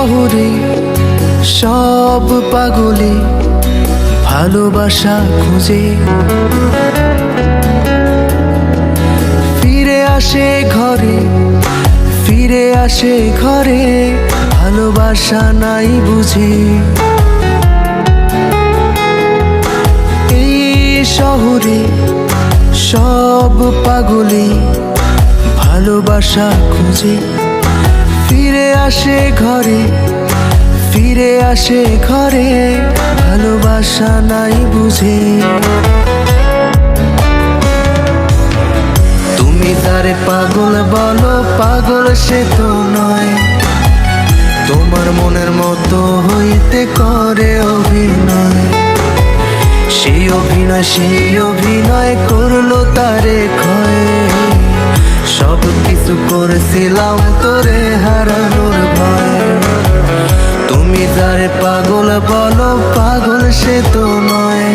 শহরে সব পাগলে ভালোবাসা খুঁজে। ফিরে আসে ঘরে, ফিরে আসে ঘরে, ভালোবাসা নাই বুঝে। এই শহরে সব পাগলে ভালোবাসা খুঁজে। ফিরে আসে ঘরে, ফিরে আসে ঘরে, ভালোবাসা নাই বুঝে। তুমি তারে পাগল বলো, পাগল সে তো নয়। তোমার মনের মতো হইতে করে অভিনয়। সেই অভিনয় সেই অভিনয় করল তারে ক্ষয়। সব কিছু করেছিলাম তোরে হারানোর ভয়। তুমি তারে পাগল বলো, পাগল সে তো নয়।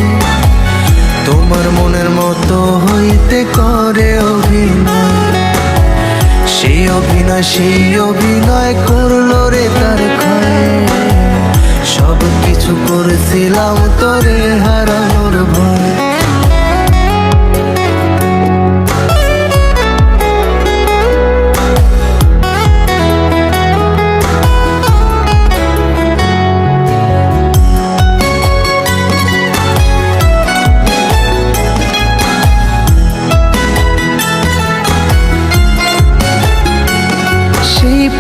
তোমার মনের মতো হইতে করে অভিনয়। সেই অভিনয় সেই অভিনয় করল রে তার ক্ষয়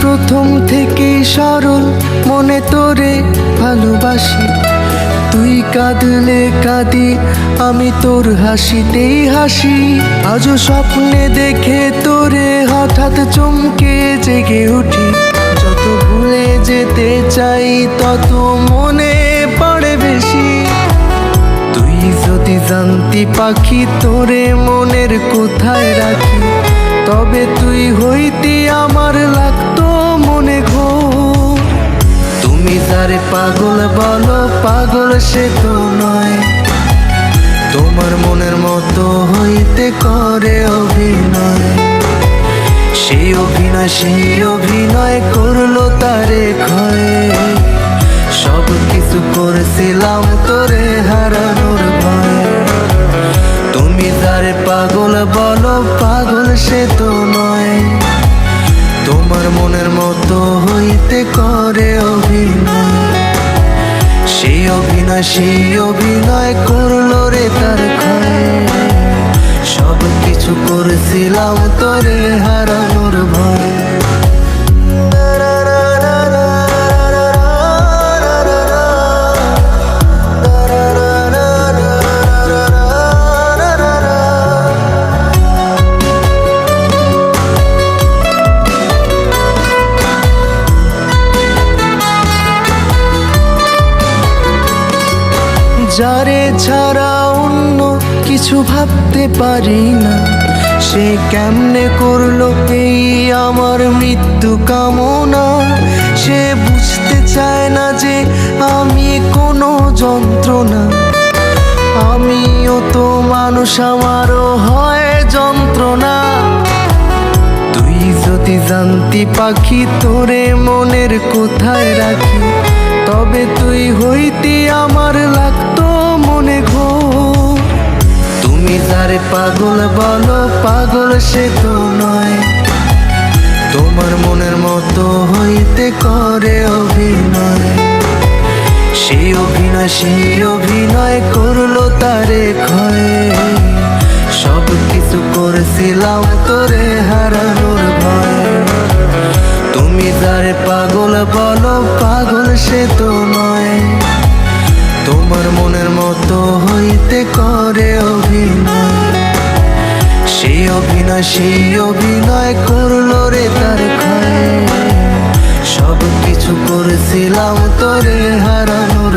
প্রথম থেকে সরল, মনে তোরে ভালোবাসি। তুই কাঁদলে কাঁদি, আমি তোর হাসিতেই হাসি। আজও স্বপ্নে দেখে তোরে হঠাৎ চমকে জেগে উঠি। যত ভুলে যেতে চাই, তত মনে পড়ে বেশি। তুই যদি জানতি পাখি, তোরে মনের কোথায় রাখি? তবে তুই হইতি আমার পাগল বলো, পাগল সে তো নয়। তোমার মনের মতো হইতে করে অভিনয়। সেই অভিনয় সেই অভিনয় করল তারে ক্ষয়। সব কিছু করেছিলাম তোরে হারানোর ভয়। তুমি তারে পাগল বলো, পাগল সে তো নয়। তোমার মনের মতো হইতে করে অভিনয় সেই অভিনয় করল রে তার সব কিছু করেছিলাম তোরে হারানোর ভয়। যারে ছাড়া অন্য কিছু ভাবতে পারি না সে কেমনে করল এই আমার মৃত্যু কামনা? সে বুঝতে চায় না যে আমি কোনো যন্ত্রণা। আমিও তো মানুষ, আমারও হয় যন্ত্রণা। তুই যদি জানতি পাখি, তোরে মনের কোথায় রাখি? তবে তুই হইতি আমার পাগল বলো, পাগল সে তো নয়। তোমার মনের মতো হইতে করে অভিনয়। সে অভিনয় সেই অভিনয় করল তারে ক্ষয়। সব কিছু করেছিলাম তোরে হারানোর ভয়। তুমি তারে পাগল বলো, পাগল সে তো নয়। তোমার মনের মতো হইতে করে অভিনয়। অভিনয় সেই অভিনয় করল রে তার ক্ষয়। সব কিছু করেছিলাম তোরে হারানো